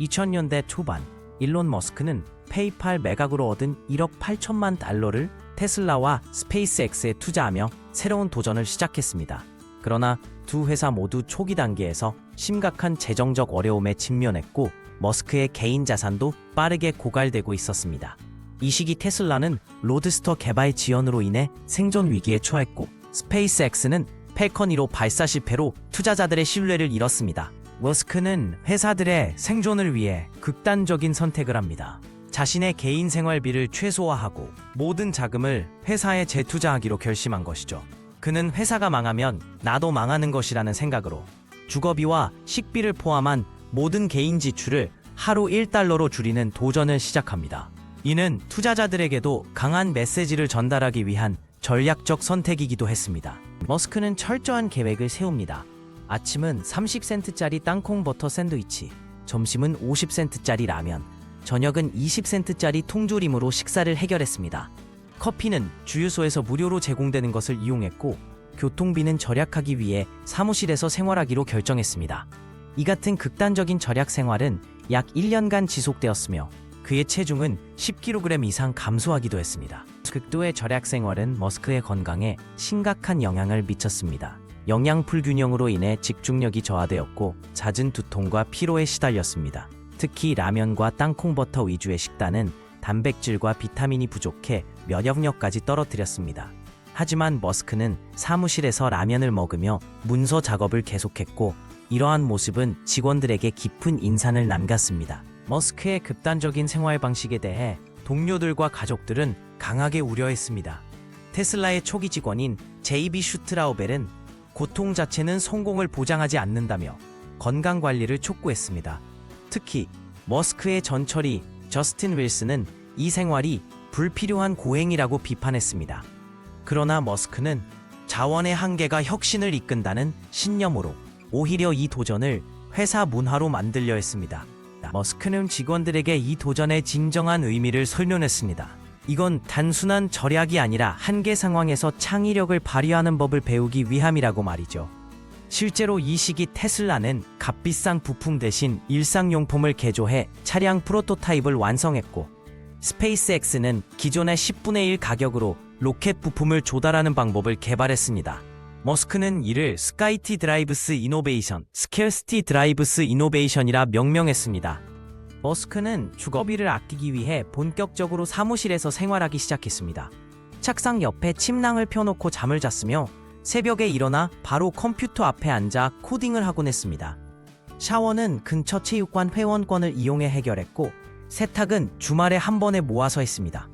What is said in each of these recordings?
2000년대 초반 일론 머스크는 페이팔 매각으로 얻은 1억 8천만 달러를 테슬라와 스페이스X에 투자하며 새로운 도전을 시작했습니다. 그러나 두 회사 모두 초기 단계에서 심각한 재정적 어려움에 직면했고 머스크의 개인 자산도 빠르게 고갈되고 있었습니다. 이 시기 테슬라는 로드스터 개발 지연으로 인해 생존 위기에 처했고 스페이스X는 펠컨 1호 발사 실패로 투자자들의 신뢰를 잃었습니다. 머스크는 회사들의 생존을 위해 극단적인 선택을 합니다. 자신의 개인 생활비를 최소화하고 모든 자금을 회사에 재투자하기로 결심한 것이죠. 그는 회사가 망하면 나도 망하는 것이라는 생각으로 주거비와 식비를 포함한 모든 개인 지출을 하루 1달러로 줄이는 도전을 시작합니다. 이는 투자자들에게도 강한 메시지를 전달하기 위한 전략적 선택이기도 했습니다. 머스크는 철저한 계획을 세웁니다. 아침은 30센트짜리 땅콩 버터 샌드위치, 점심은 50센트짜리 라면, 저녁은 20센트짜리 통조림으로 식사를 해결했습니다. 커피는 주유소에서 무료로 제공되는 것을 이용했고 교통비는 절약하기 위해 사무실에서 생활하기로 결정했습니다. 이 같은 극단적인 절약 생활은 약 1년간 지속되었으며 그의 체중은 10kg 이상 감소하기도 했습니다. 극도의 절약 생활은 머스크의 건강에 심각한 영향을 미쳤습니다. 영양 불균형으로 인해 집중력이 저하되었고 잦은 두통과 피로에 시달렸습니다. 특히 라면과 땅콩버터 위주의 식단은 단백질과 비타민이 부족해 면역력까지 떨어뜨렸습니다. 하지만 머스크는 사무실에서 라면을 먹으며 문서 작업을 계속했고 이러한 모습은 직원들에게 깊은 인상을 남겼습니다. 머스크의 극단적인 생활 방식에 대해 동료들과 가족들은 강하게 우려했습니다. 테슬라의 초기 직원인 제이비 슈트라우벨은 고통 자체는 성공을 보장하지 않는다며 건강 관리를 촉구했습니다. 특히 머스크의 전처리 저스틴 윌슨은 이 생활이 불필요한 고행이라고 비판했습니다. 그러나 머스크는 자원의 한계가 혁신을 이끈다는 신념으로 오히려 이 도전을 회사 문화로 만들려 했습니다. 머스크는 직원들에게 이 도전의 진정한 의미를 설명했습니다. 이건 단순한 절약이 아니라 한계 상황에서 창의력을 발휘하는 법을 배우기 위함이라고 말이죠. 실제로 이 시기 테슬라는 값비싼 부품 대신 일상용품을 개조해 차량 프로토타입을 완성했고 스페이스X는 기존의 10분의 1 가격으로 로켓 부품을 조달하는 방법을 개발했습니다. 머스크는 이를 스카이티 드라이브스 이노베이션, 스케어스티 드라이브스 이노베이션이라 명명했습니다. 머스크는 주거비를 아끼기 위해 본격적으로 사무실에서 생활하기 시작했습니다. 책상 옆에 침낭을 펴놓고 잠을 잤으며 새벽에 일어나 바로 컴퓨터 앞에 앉아 코딩을 하곤 했습니다. 샤워는 근처 체육관 회원권을 이용해 해결했고 세탁은 주말에 한 번에 모아서 했습니다.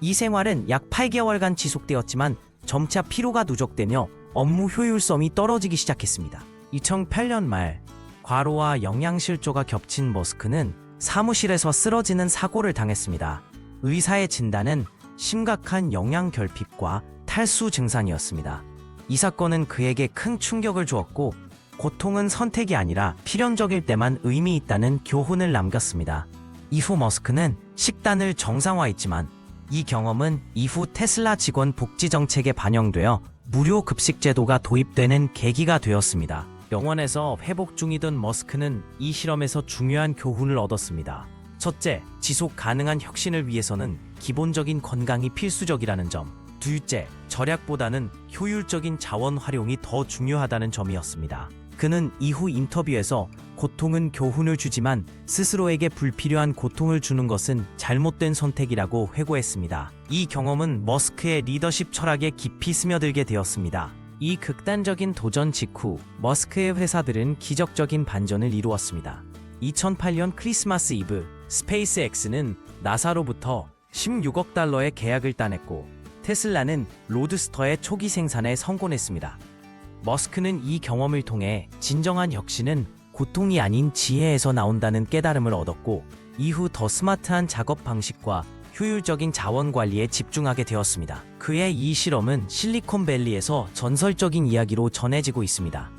이 생활은 약 8개월간 지속되었지만 점차 피로가 누적되며 업무 효율성이 떨어지기 시작했습니다. 2008년 말 과로와 영양실조가 겹친 머스크는 사무실에서 쓰러지는 사고를 당했습니다. 의사의 진단은 심각한 영양 결핍과 탈수 증상이었습니다. 이 사건은 그에게 큰 충격을 주었고 고통은 선택이 아니라 필연적일 때만 의미 있다는 교훈을 남겼습니다. 이후 머스크는 식단을 정상화했지만 이 경험은 이후 테슬라 직원 복지 정책에 반영되어 무료 급식 제도가 도입되는 계기가 되었습니다. 병원에서 회복 중이던 머스크는 이 실험에서 중요한 교훈을 얻었습니다. 첫째, 지속 가능한 혁신을 위해서는 기본적인 건강이 필수적이라는 점. 둘째, 절약보다는 효율적인 자원 활용이 더 중요하다는 점이었습니다. 그는 이후 인터뷰에서 고통은 교훈을 주지만 스스로에게 불필요한 고통을 주는 것은 잘못된 선택이라고 회고했습니다. 이 경험은 머스크의 리더십 철학에 깊이 스며들게 되었습니다. 이 극단적인 도전 직후 머스크의 회사들은 기적적인 반전을 이루었습니다. 2008년 크리스마스 이브 스페이스X는 나사로부터 16억 달러의 계약을 따냈고 테슬라는 로드스터의 초기 생산에 성공했습니다. 머스크는 이 경험을 통해 진정한 혁신은 고통이 아닌 지혜에서 나온다는 깨달음을 얻었고 이후 더 스마트한 작업 방식과 효율적인 자원 관리에 집중하게 되었습니다. 그의 이 실험은 실리콘밸리에서 전설적인 이야기로 전해지고 있습니다.